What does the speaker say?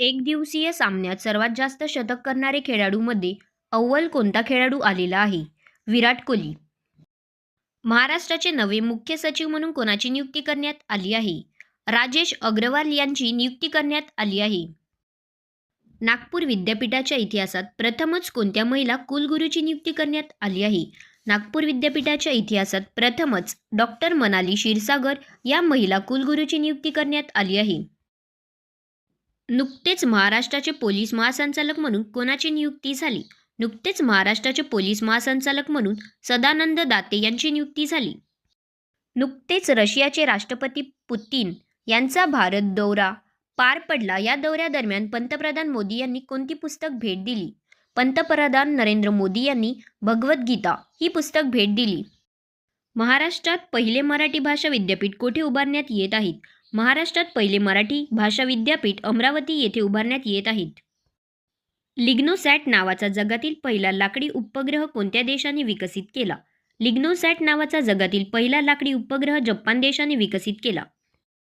एकदिवसीय सामन्यात सर्वात जास्त शतक करणारे खेळाडूमध्ये अव्वल कोणता खेळाडू आलेला आहे? विराट कोहली. महाराष्ट्राचे नवे मुख्य सचिव म्हणून कोणाची नियुक्ती करण्यात आली आहे? राजेश अग्रवाल यांची नियुक्ती करण्यात आली आहे. नागपूर विद्यापीठाच्या इतिहासात प्रथमच कोणत्या महिला कुलगुरूची नियुक्ती करण्यात आली आहे? नागपूर विद्यापीठाच्या इतिहासात प्रथमच डॉक्टर मनाली क्षीरसागर या महिला कुलगुरूची नियुक्ती करण्यात आली आहे. नुकतेच महाराष्ट्राचे पोलीस महासंचालक म्हणून कोणाची नियुक्ती झाली? नुकतेच महाराष्ट्राचे पोलीस महासंचालक म्हणून सदानंद दाते यांची नियुक्ती झाली. नुकतेच रशियाचे राष्ट्रपती पुतीन यांचा भारत दौरा पार पडला. या दौऱ्यादरम्यान पंतप्रधान मोदी यांनी कोणती पुस्तक भेट दिली? पंतप्रधान नरेंद्र मोदी यांनी भगवद्गीता ही पुस्तक भेट दिली. महाराष्ट्रात पहिले मराठी भाषा विद्यापीठ कोठे उभारण्यात येत आहेत महाराष्ट्रात पहिले मराठी भाषा विद्यापीठ अमरावती येथे उभारण्यात येत आहेत. लिग्नोसॅट नावाचा जगातील पहिला लाकडी उपग्रह कोणत्या देशाने विकसित केला? लिग्नोसॅट नावाचा जगातील पहिला लाकडी उपग्रह जपान देशाने विकसित केला.